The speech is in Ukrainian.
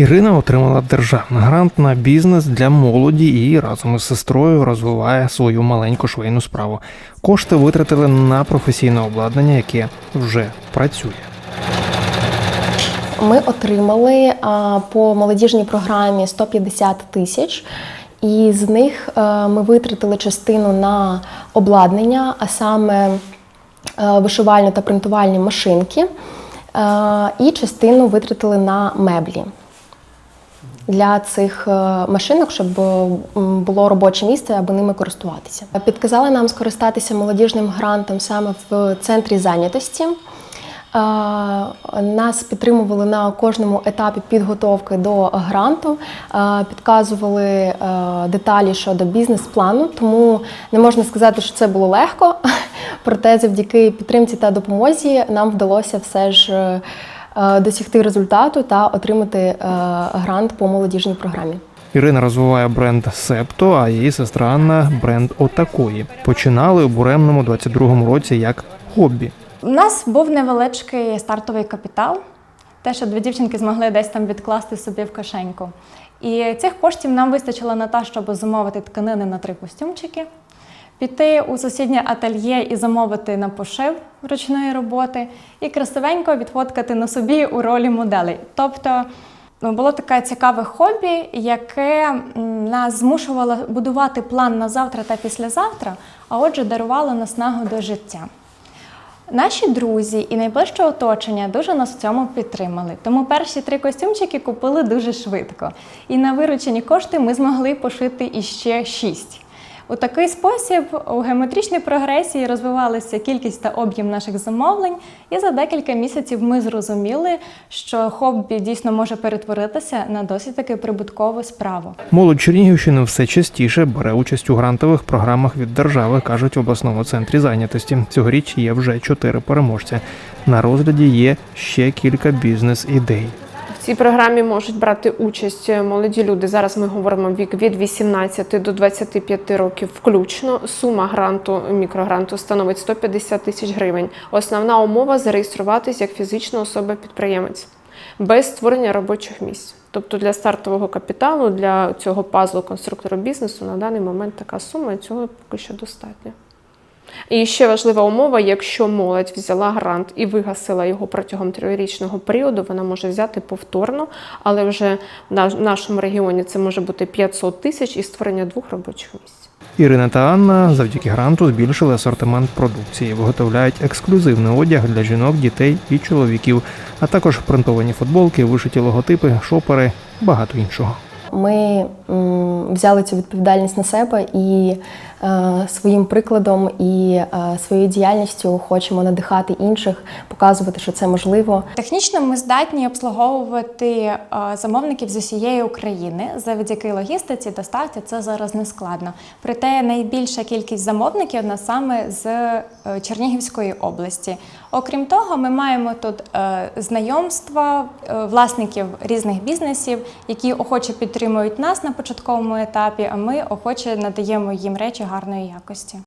Ірина отримала державний грант на бізнес для молоді і разом із сестрою розвиває свою маленьку швейну справу. Кошти витратили на професійне обладнання, яке вже працює. Ми отримали по молодіжній програмі 150 тисяч, і з них е, ми витратили частину на обладнання, а саме е, вишивальну та принтувальні машинки, е, і частину витратили на меблі. Для цих е, машинок, щоб було робоче місце, аби ними користуватися. Підказали нам скористатися молодіжним грантом саме в центрі зайнятості. Е, Нас підтримували на кожному етапі підготовки до гранту, е, підказували е, деталі щодо бізнес-плану, тому не можна сказати, що це було легко. Проте, завдяки підтримці та допомозі, нам вдалося все ж е, е, досягти результату та отримати е, грант по молодіжній програмі. Ірина розвиває бренд Септо, а її сестра Анна бренд Отакої. Починали у буремному 22-му році як хобі. У нас був невеличкий стартовий капітал, те, що дві дівчинки змогли десь там відкласти собі в кишеньку. І цих коштів нам вистачило на те, щоб замовити тканини на три костюмчики, піти у сусіднє ательє і замовити на пошив ручної роботи, і красивенько відфоткати на собі у ролі моделей. Тобто ну, було таке цікаве хобі, яке нас змушувало будувати план на завтра та післязавтра, а отже, дарувало наснагу до життя. Наші друзі і найближче оточення дуже нас в цьому підтримали. Тому перші три костюмчики купили дуже швидко. І на виручені кошти ми змогли пошити іще шість. У такий спосіб у геометричній прогресії розвивалася кількість та об'єм наших замовлень, і за декілька місяців ми зрозуміли, що хобі дійсно може перетворитися на досить таки прибуткову справу. Молодь Чернігівщини все частіше бере участь у грантових програмах від держави, кажуть в обласному центрі зайнятості. Цьогоріч є вже чотири переможця. На розгляді є ще кілька бізнес-ідей. Цій програмі можуть брати участь молоді люди. Зараз ми говоримо вік від 18 до 25 років включно. Сума гранту мікрогранту становить 150 тисяч гривень. Основна умова зареєструватись як фізична особа-підприємець без створення робочих місць. Тобто для стартового капіталу, для цього пазлу конструктора бізнесу на даний момент така сума цього поки що достатньо. І ще важлива умова: якщо молодь взяла грант і вигасила його протягом трирічного періоду, вона може взяти повторно, але вже в нашому регіоні це може бути 500 тисяч і створення двох робочих місць. Ірина та Анна завдяки гранту збільшили асортимент продукції, виготовляють ексклюзивний одяг для жінок, дітей і чоловіків, а також принтовані футболки, вишиті логотипи, шопери, багато іншого. Ми м, взяли цю відповідальність на себе і своїм прикладом і е, своєю діяльністю хочемо надихати інших, показувати, що це можливо. Технічно ми здатні обслуговувати е, замовників з усієї України завдяки логістиці, доставці це зараз не складно. Проте найбільша кількість замовників в нас саме з е, Чернігівської області. Окрім того, ми маємо тут е, знайомства е, власників різних бізнесів, які охоче підтримують нас на початковому етапі, а ми охоче надаємо їм речі гарної якості.